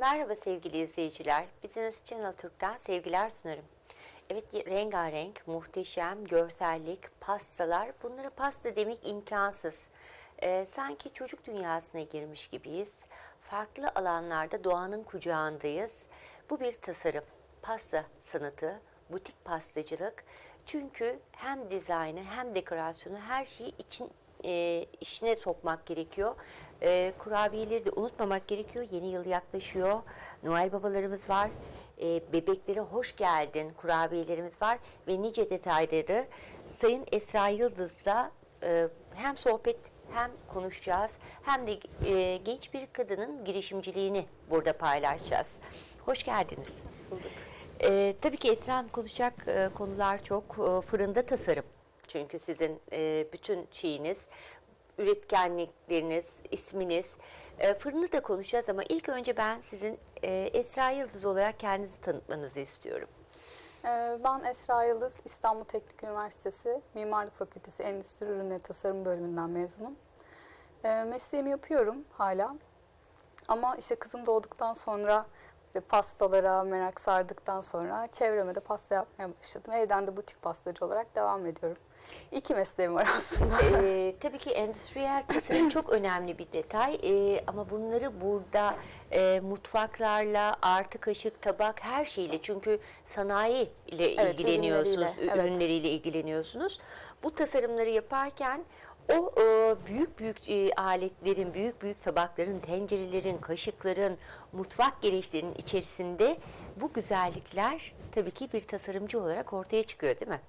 Merhaba sevgili izleyiciler. Business Channel Türk'ten sevgiler sunarım. Evet rengarenk, muhteşem, görsellik, pastalar. Bunlara pasta demek imkansız. Ee, sanki çocuk dünyasına girmiş gibiyiz. Farklı alanlarda doğanın kucağındayız. Bu bir tasarım, pasta sanatı, butik pastacılık. Çünkü hem dizaynı hem dekorasyonu her şeyi için e, işine sokmak gerekiyor. E, kurabiyeleri de unutmamak gerekiyor. Yeni yıl yaklaşıyor. Noel babalarımız var. E, bebeklere hoş geldin kurabiyelerimiz var ve nice detayları Sayın Esra Yıldız'la e, hem sohbet hem konuşacağız hem de e, genç bir kadının girişimciliğini burada paylaşacağız. Hoş geldiniz. Hoş bulduk. Ee, tabii ki Esra konuşacak e, konular çok. E, fırında tasarım. Çünkü sizin e, bütün şeyiniz, üretkenlikleriniz, isminiz. E, fırını da konuşacağız ama ilk önce ben sizin e, Esra Yıldız olarak kendinizi tanıtmanızı istiyorum. Ee, Ben Esra Yıldız, İstanbul Teknik Üniversitesi Mimarlık Fakültesi Endüstri Ürünleri Tasarım bölümünden mezunum. Ee, Mesleğimi yapıyorum hala. Ama işte kızım doğduktan sonra böyle pastalara merak sardıktan sonra çevreme de pasta yapmaya başladım. Evden de butik pastacı olarak devam ediyorum. İki mesleğim var aslında. Ee, tabii ki endüstriyel tasarım çok önemli bir detay Ee, ama bunları burada e, mutfaklarla, artı kaşık, tabak her şeyle çünkü sanayi ile Evet, ilgileniyorsunuz, ürünleriyle, evet. ürünleriyle ilgileniyorsunuz. Bu tasarımları yaparken o e, büyük büyük e, aletlerin, büyük büyük tabakların, tencerelerin, kaşıkların, mutfak gereçlerinin içerisinde bu güzellikler tabii ki bir tasarımcı olarak ortaya çıkıyor değil mi?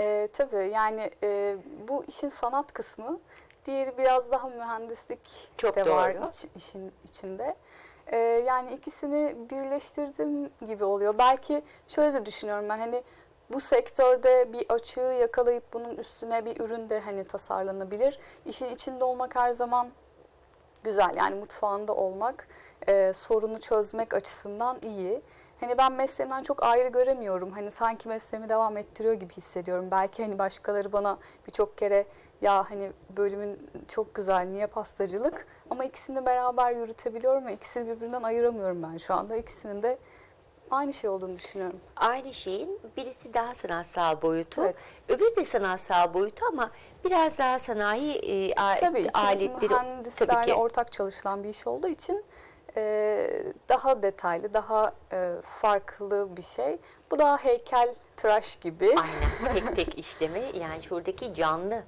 Ee, tabii yani e, bu işin sanat kısmı. Diğeri biraz daha mühendislik Çok de var doğru. iç- işin içinde. Ee, yani ikisini birleştirdim gibi oluyor. Belki şöyle de düşünüyorum ben hani bu sektörde bir açığı yakalayıp bunun üstüne bir ürün de hani tasarlanabilir. İşin içinde olmak her zaman güzel. Yani mutfağında olmak e, sorunu çözmek açısından iyi. Hani ben mesleğimden çok ayrı göremiyorum. Hani sanki mesleğimi devam ettiriyor gibi hissediyorum. Belki hani başkaları bana birçok kere ya hani bölümün çok güzel niye pastacılık ama ikisini beraber yürütebiliyorum ve ikisini birbirinden ayıramıyorum ben şu anda. İkisinin de aynı şey olduğunu düşünüyorum. aynı şeyin birisi daha sanatsal boyutu, Evet. öbürü de sanatsal boyutu ama biraz daha sanayi e, a- Tabii aletleri tabii mühendislerle ki. ortak çalışılan bir iş olduğu için e, daha detaylı, daha e, farklı bir şey. Bu daha heykel tıraş gibi. Aynen tek tek işleme yani şuradaki canlı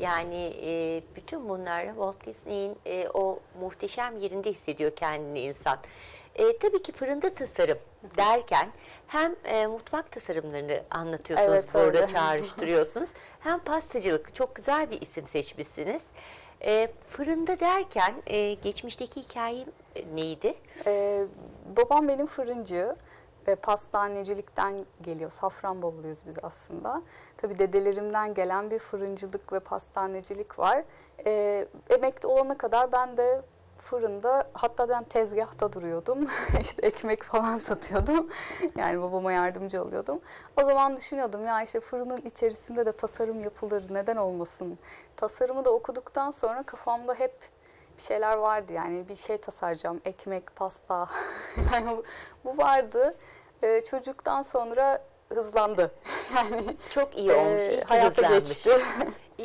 yani e, bütün bunlar Walt Disney'in e, o muhteşem yerinde hissediyor kendini insan. E, tabii ki fırında tasarım derken hem e, mutfak tasarımlarını anlatıyorsunuz Evet, burada öyle. çağrıştırıyorsunuz hem pastacılık çok güzel bir isim seçmişsiniz. E, fırında derken e, geçmişteki hikayem e, neydi? E, babam benim fırıncı ve pastanecilikten geliyor. Safranboluluyuz biz aslında. Tabii dedelerimden gelen bir fırıncılık ve pastanecilik var. E, emekli olana kadar ben de fırında hatta ben tezgahta duruyordum. işte ekmek falan satıyordum. Yani babama yardımcı oluyordum. O zaman düşünüyordum ya işte fırının içerisinde de tasarım yapılır neden olmasın. Tasarımı da okuduktan sonra kafamda hep bir şeyler vardı yani bir şey tasarlayacağım ekmek, pasta yani bu, vardı. Ee, çocuktan sonra hızlandı. Yani Çok iyi olmuş, e, hayata hızlanmış. geçti.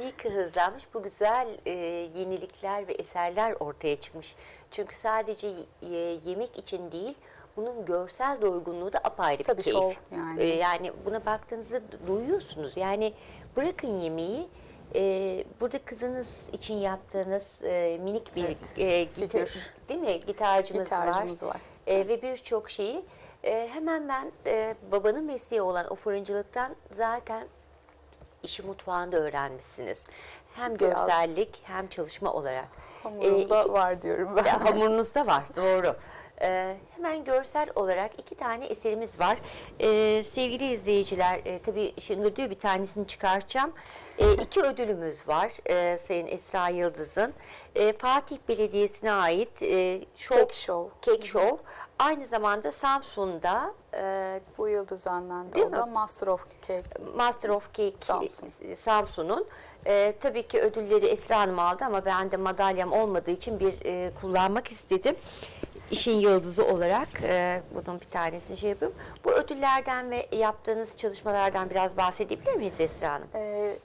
İyi ki hızlanmış. Bu güzel e, yenilikler ve eserler ortaya çıkmış. Çünkü sadece e, yemek için değil, bunun görsel doygunluğu da apayrı Tabii bir keyif. şov yani. E, yani buna baktığınızda duyuyorsunuz. Yani bırakın yemeği, e, burada kızınız için yaptığınız e, minik bir Evet, e, gitar, figür. değil mi? Gitarcımız, var. Gitarcımız var. E, ve birçok şeyi e, hemen ben e, babanın mesleği olan o fırıncılıktan zaten işi mutfağında öğrenmişsiniz. Hem Biraz. görsellik hem çalışma olarak. Hamurumda E, iki- var diyorum ben. hamurunuzda var doğru. Ee, hemen görsel olarak iki tane eserimiz var. Ee, sevgili izleyiciler, e, tabii Şengül diyor bir tanesini çıkartacağım. E, iki ödülümüz var e, Sayın Esra Yıldız'ın. E, Fatih Belediyesi'ne ait e, show, Cake show. Cake Show. Aynı zamanda Samsun'da e, Bu yıl düzenlendi. O da? Master of Cake. Master of Cake Samsun. e, Samsun'un e, tabii ki ödülleri Esra Hanım aldı ama ben de madalyam olmadığı için bir e, kullanmak istedim. işin yıldızı olarak e, bunun bir tanesini şey yapıyorum. Bu ödüllerden ve yaptığınız çalışmalardan biraz bahsedebilir miyiz Esra Hanım? Ee,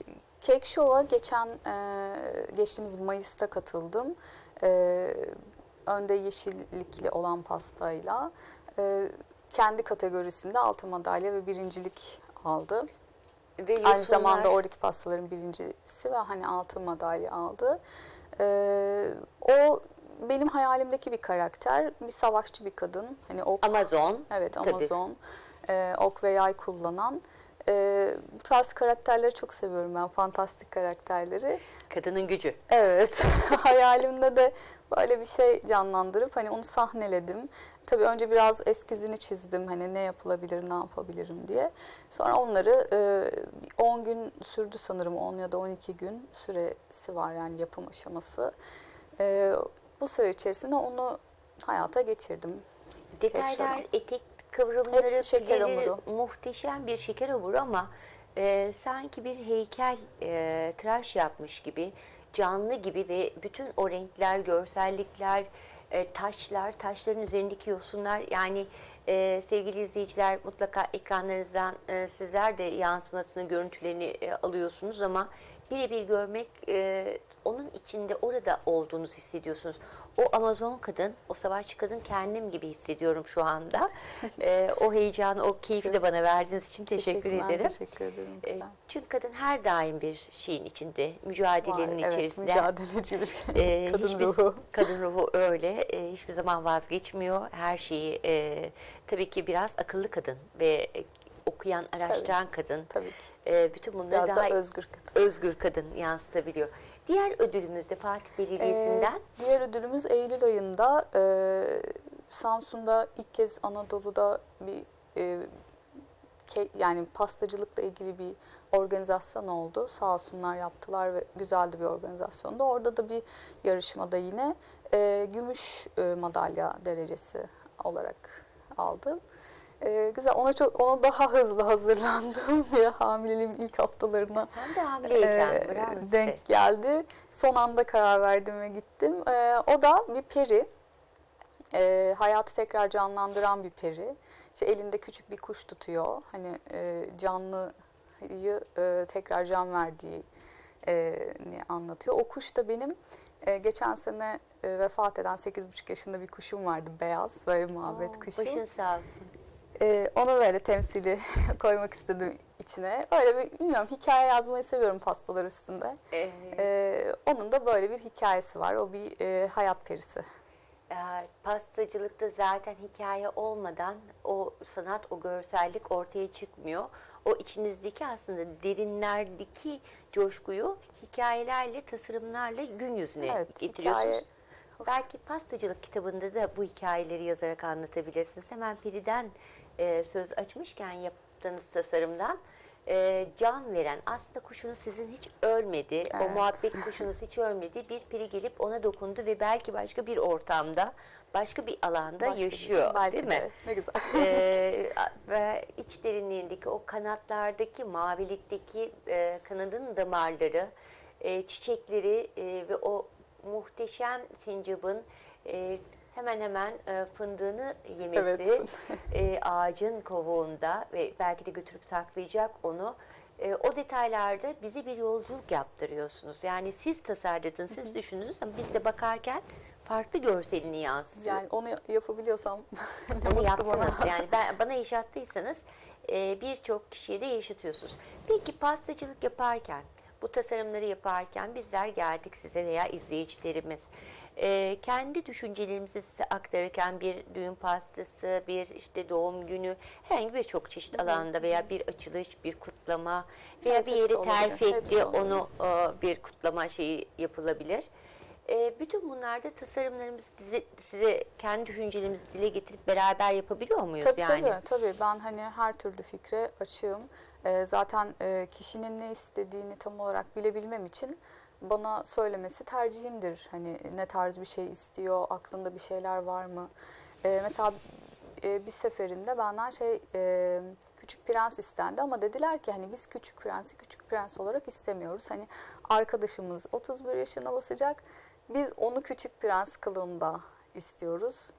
Cake Show'a geçen e, geçtiğimiz Mayıs'ta katıldım. Ee, önde yeşillikli olan pastayla e, kendi kategorisinde altın madalya ve birincilik aldı. Ve Aynı yosunlar- zamanda oradaki pastaların birincisi ve hani altın madalya aldı. Ee, o benim hayalimdeki bir karakter, bir savaşçı bir kadın. Hani ok, Amazon. evet tabii. Amazon, e, ok ve yay kullanan. E, bu tarz karakterleri çok seviyorum ben, fantastik karakterleri. Kadının gücü. Evet, hayalimde de böyle bir şey canlandırıp hani onu sahneledim. Tabii önce biraz eskizini çizdim hani ne yapılabilir, ne yapabilirim diye. Sonra onları e, 10 gün sürdü sanırım 10 ya da 12 gün süresi var yani yapım aşaması. E, bu süre içerisinde onu hayata geçirdim. Detaylar, etek kıvrımları, Hepsi şeker hamuru. muhteşem bir şeker hamuru ama e, sanki bir heykel e, tıraş yapmış gibi, canlı gibi ve bütün o renkler, görsellikler, e, taşlar, taşların üzerindeki yosunlar yani e, sevgili izleyiciler mutlaka ekranlarınızdan e, sizler de yansımasını, görüntülerini e, alıyorsunuz ama birebir görmek e, onun içinde orada olduğunuzu hissediyorsunuz. O Amazon kadın, o savaşçı kadın kendim gibi hissediyorum şu anda. E, o heyecanı, o keyfi de bana verdiğiniz için teşekkür ederim. Teşekkür ederim. E, çünkü kadın her daim bir şeyin içinde, mücadelenin Var, evet, içerisinde. mücadeleci bir Ee, kadın hiçbir- ruhu. Kadın ruhu öyle. Ee, hiçbir zaman vazgeçmiyor. Her şeyi e, tabii ki biraz akıllı kadın ve e, okuyan, araştıran kadın. Tabii ki. e, bütün bunları Biraz daha da özgür kadın. özgür kadın yansıtabiliyor. Diğer ödülümüz de Fatih Belediyesi'nden. Ee, diğer ödülümüz Eylül ayında e, Samsun'da ilk kez Anadolu'da bir e, ke- yani pastacılıkla ilgili bir organizasyon oldu. Sağ olsunlar yaptılar ve güzeldi bir organizasyonda. Orada da bir yarışmada yine e, gümüş e, madalya derecesi olarak aldım. E, güzel. Ona çok ona daha hızlı hazırlandım. Bir hamileliğin ilk haftalarına Hem de hamileyken. ee, bravo size. denk geldi. Son anda karar verdim ve gittim. Ee, o da bir peri. Ee, hayatı tekrar canlandıran bir peri. İşte elinde küçük bir kuş tutuyor. Hani e, canlıyı e, tekrar can verdiği e, anlatıyor. O kuş da benim e, geçen sene e, vefat eden 8,5 yaşında bir kuşum vardı. Beyaz böyle muhabbet Oo, kuşu. Başın sağ olsun. Ee, onu böyle temsili koymak istedim içine. Öyle bir bilmiyorum hikaye yazmayı seviyorum pastalar üstünde. Ee, Ee, onun da böyle bir hikayesi var. O bir e, hayat perisi. e, pastacılıkta zaten hikaye olmadan o sanat, o görsellik ortaya çıkmıyor. O içinizdeki aslında derinlerdeki coşkuyu hikayelerle, tasarımlarla gün yüzüne Evet, getiriyorsunuz. hikaye- Belki pastacılık kitabında da bu hikayeleri yazarak anlatabilirsiniz. Hemen Peri'den e, söz açmışken yaptığınız tasarımdan e, can veren aslında kuşunuz sizin hiç ölmedi. O Evet. muhabbet kuşunuz hiç ölmedi. Bir peri gelip ona dokundu ve belki başka bir ortamda, başka bir alanda Başka bir- yaşıyor belki değil de. mi? Ne güzel. Ee, ve iç derinliğindeki o kanatlardaki mavilikteki e, kanadın damarları, e, çiçekleri e, ve o muhteşem sincapın e, hemen hemen e, fındığını yemesi Evet. e, ağacın kovuğunda ve belki de götürüp saklayacak onu. E, o detaylarda bize bir yolculuk yaptırıyorsunuz. Yani siz tasarladınız, siz düşündünüz ama biz de bakarken farklı görselini yansıtıyor. yani onu yapabiliyorsam Onu yaptınız. Yani ben, bana yaşattıysanız e, birçok kişiye de yaşatıyorsunuz. Peki pastacılık yaparken, bu tasarımları yaparken bizler geldik size veya izleyicilerimiz. E, kendi düşüncelerimizi size aktarırken bir düğün pastası, bir işte doğum günü, herhangi birçok çeşit alanda veya bir açılış, bir kutlama veya Evet, bir yeri terfi etti, onu e, bir kutlama şeyi yapılabilir. E, bütün bunlarda tasarımlarımızı dize- size kendi düşüncelerimizi dile getirip beraber yapabiliyor muyuz Tabii yani? tabii tabii ben hani her türlü fikre açığım. Ee, zaten e, kişinin ne istediğini tam olarak bilebilmem için bana söylemesi tercihimdir. Hani ne tarz bir şey istiyor, aklında bir şeyler var mı? Ee, mesela e, bir seferinde benden şey e, küçük prens istendi ama dediler ki hani biz küçük prensi küçük prens olarak istemiyoruz. Hani arkadaşımız 31 yaşına basacak. Biz onu küçük prens kılığında istiyoruz.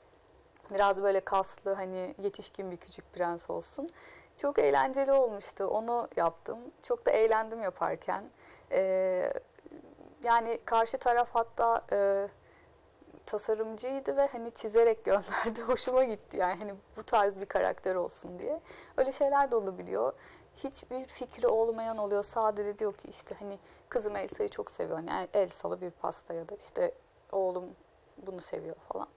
Biraz böyle kaslı hani yetişkin bir küçük prens olsun. Çok eğlenceli olmuştu. Onu yaptım. Çok da eğlendim yaparken. Ee, yani karşı taraf hatta e, tasarımcıydı ve hani çizerek gönderdi. Hoşuma gitti yani hani bu tarz bir karakter olsun diye. Öyle şeyler de olabiliyor. Hiçbir fikri olmayan oluyor. Sadece diyor ki işte hani kızım Elsa'yı çok seviyor. Yani Elsa'lı bir pasta ya da işte oğlum bunu seviyor falan.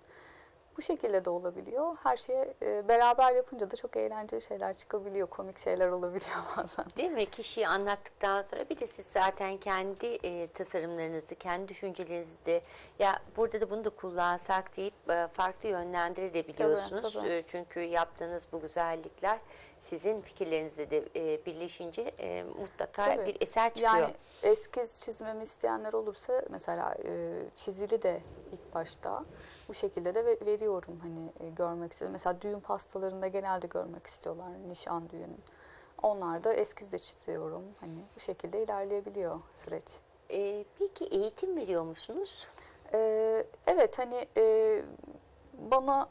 Bu şekilde de olabiliyor. Her şeye e, beraber yapınca da çok eğlenceli şeyler çıkabiliyor. Komik şeyler olabiliyor bazen. Değil mi? Kişiyi anlattıktan sonra bir de siz zaten kendi e, tasarımlarınızı, kendi düşüncelerinizi de ya burada da bunu da kullansak deyip e, farklı yönlendirebiliyorsunuz. Tabii, tabii. E, çünkü yaptığınız bu güzellikler sizin fikirlerinizle de e, birleşince e, mutlaka Tabii. bir eser çıkıyor. Yani eskiz çizmemi isteyenler olursa mesela e, çizili de ilk başta bu şekilde de ve- veriyorum hani e, görmek istedim. Mesela düğün pastalarında genelde görmek istiyorlar nişan düğün. Onlar da eskiz de çiziyorum. Hani bu şekilde ilerleyebiliyor süreç. E, peki eğitim veriyor musunuz? Ee, evet hani e, bana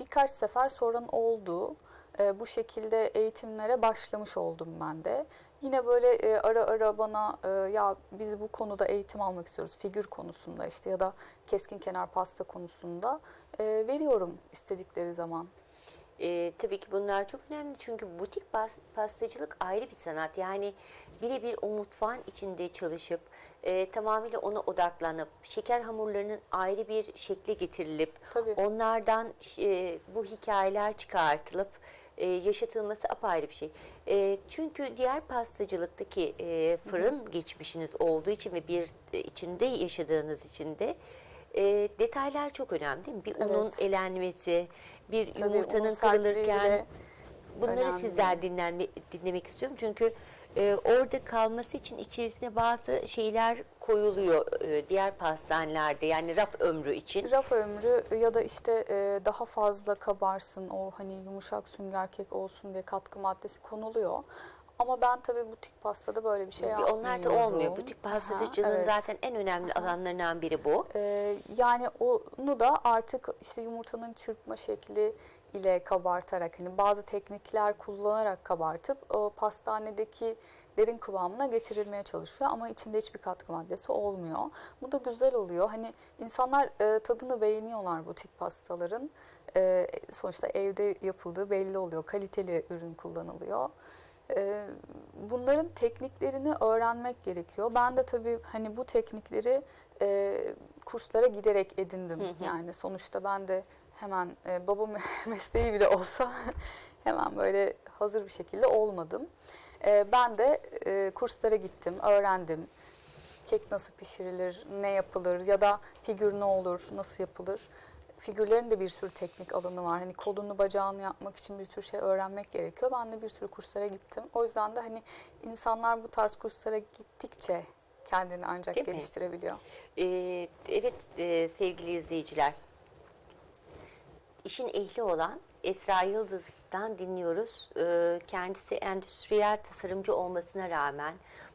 birkaç sefer soran oldu. Ee, bu şekilde eğitimlere başlamış oldum ben de. Yine böyle e, ara ara bana e, ya biz bu konuda eğitim almak istiyoruz. Figür konusunda işte ya da keskin kenar pasta konusunda e, veriyorum istedikleri zaman. Ee, tabii ki bunlar çok önemli çünkü butik pas- pastacılık ayrı bir sanat. Yani birebir o mutfağın içinde çalışıp e, tamamıyla ona odaklanıp şeker hamurlarının ayrı bir şekle getirilip Tabii. onlardan e, bu hikayeler çıkartılıp e, yaşatılması apayrı bir şey. E, çünkü diğer pastacılıktaki e, fırın geçmişiniz olduğu için ve bir içinde yaşadığınız için de e, detaylar çok önemli değil mi? Bir unun Evet. elenmesi, bir Tabii, yumurtanın unun kırılırken bunları önemli. sizden dinlenme, dinlemek istiyorum. Çünkü e, orada kalması için içerisine bazı şeyler koyuluyor e, diğer pastanelerde yani raf ömrü için. Raf ömrü ya da işte e, daha fazla kabarsın o hani yumuşak sünger kek olsun diye katkı maddesi konuluyor. Ama ben tabii butik pastada böyle bir şey Bir yapmıyorum. onlar da olmuyor. Butik pastacılığın Aha, evet. zaten en önemli alanlarından biri bu. Ee, yani onu da artık işte yumurtanın çırpma şekli ile kabartarak hani bazı teknikler kullanarak kabartıp o pastanedeki derin kıvamına getirilmeye çalışıyor ama içinde hiçbir katkı maddesi olmuyor. Bu da güzel oluyor. Hani insanlar e, tadını beğeniyorlar butik pastaların. E, sonuçta evde yapıldığı belli oluyor. Kaliteli ürün kullanılıyor. E, bunların tekniklerini öğrenmek gerekiyor. Ben de tabii hani bu teknikleri e, kurslara giderek edindim. Hı hı. Yani sonuçta ben de hemen e, baba me- mesleği bile olsa hemen böyle hazır bir şekilde olmadım. E, ben de e, kurslara gittim, öğrendim. Kek nasıl pişirilir, ne yapılır ya da figür ne olur, nasıl yapılır. Figürlerin de bir sürü teknik alanı var. Hani kolunu bacağını yapmak için bir sürü şey öğrenmek gerekiyor. Ben de bir sürü kurslara gittim. O yüzden de hani insanlar bu tarz kurslara gittikçe kendini ancak Değil mi? geliştirebiliyor. Ee, evet e, sevgili izleyiciler. İşin ehli olan Esra Yıldız'dan dinliyoruz. Ee, kendisi endüstriyel tasarımcı olmasına rağmen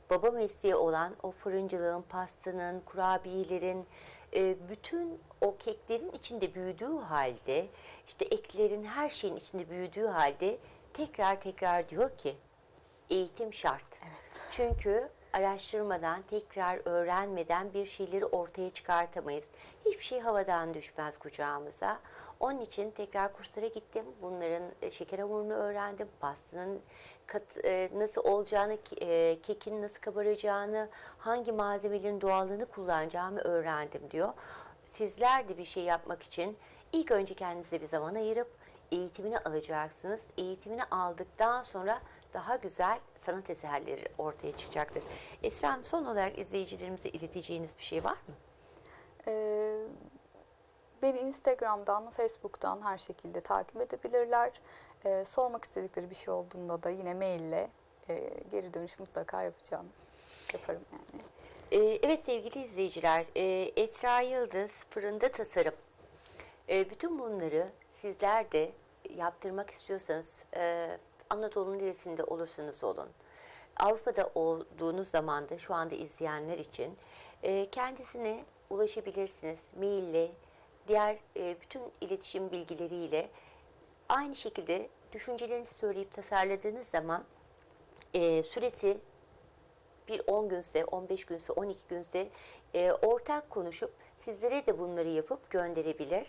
baba mesleği olan o fırıncılığın, pastanın, kurabiyelerin, e, bütün o keklerin içinde büyüdüğü halde, işte eklerin her şeyin içinde büyüdüğü halde tekrar tekrar diyor ki eğitim şart. Evet. Çünkü araştırmadan, tekrar öğrenmeden bir şeyleri ortaya çıkartamayız. Hiçbir şey havadan düşmez kucağımıza. Onun için tekrar kurslara gittim. Bunların e, şeker hamurunu öğrendim. Pastanın kat, e, nasıl olacağını, e, kekin nasıl kabaracağını, hangi malzemelerin doğallığını kullanacağımı öğrendim diyor. Sizler de bir şey yapmak için ilk önce kendinize bir zaman ayırıp eğitimini alacaksınız. Eğitimini aldıktan sonra daha güzel sanat eserleri ortaya çıkacaktır. Esra Hanım son olarak izleyicilerimize ileteceğiniz bir şey var mı? Ee, beni Instagram'dan, Facebook'tan her şekilde takip edebilirler. Ee, sormak istedikleri bir şey olduğunda da yine maille e, geri dönüş mutlaka yapacağım. Yaparım yani. Ee, evet sevgili izleyiciler, e, Esra Yıldız Fırında Tasarım. E, bütün bunları sizler de yaptırmak istiyorsanız e, Anadolu'nun neresinde olursanız olun. Avrupa'da olduğunuz zaman da şu anda izleyenler için e, kendisine ulaşabilirsiniz. Maille diğer e, bütün iletişim bilgileriyle aynı şekilde düşüncelerinizi söyleyip tasarladığınız zaman e, süresi bir 10 günse, 15 günse, 12 günse e, ortak konuşup sizlere de bunları yapıp gönderebilir.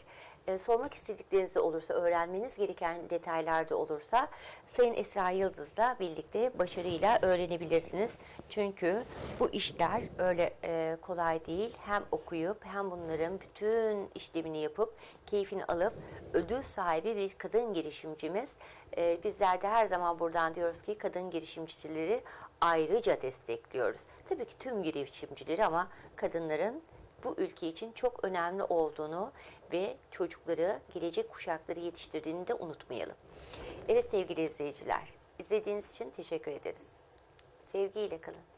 E, sormak istedikleriniz de olursa, öğrenmeniz gereken detaylar da olursa Sayın Esra Yıldız'la birlikte başarıyla öğrenebilirsiniz. Çünkü bu işler öyle e, kolay değil. Hem okuyup hem bunların bütün işlemini yapıp keyfini alıp ödül sahibi bir kadın girişimcimiz. E, bizler de her zaman buradan diyoruz ki kadın girişimcileri ayrıca destekliyoruz. Tabii ki tüm girişimcileri ama kadınların bu ülke için çok önemli olduğunu ve çocukları, gelecek kuşakları yetiştirdiğini de unutmayalım. Evet sevgili izleyiciler, izlediğiniz için teşekkür ederiz. Sevgiyle kalın.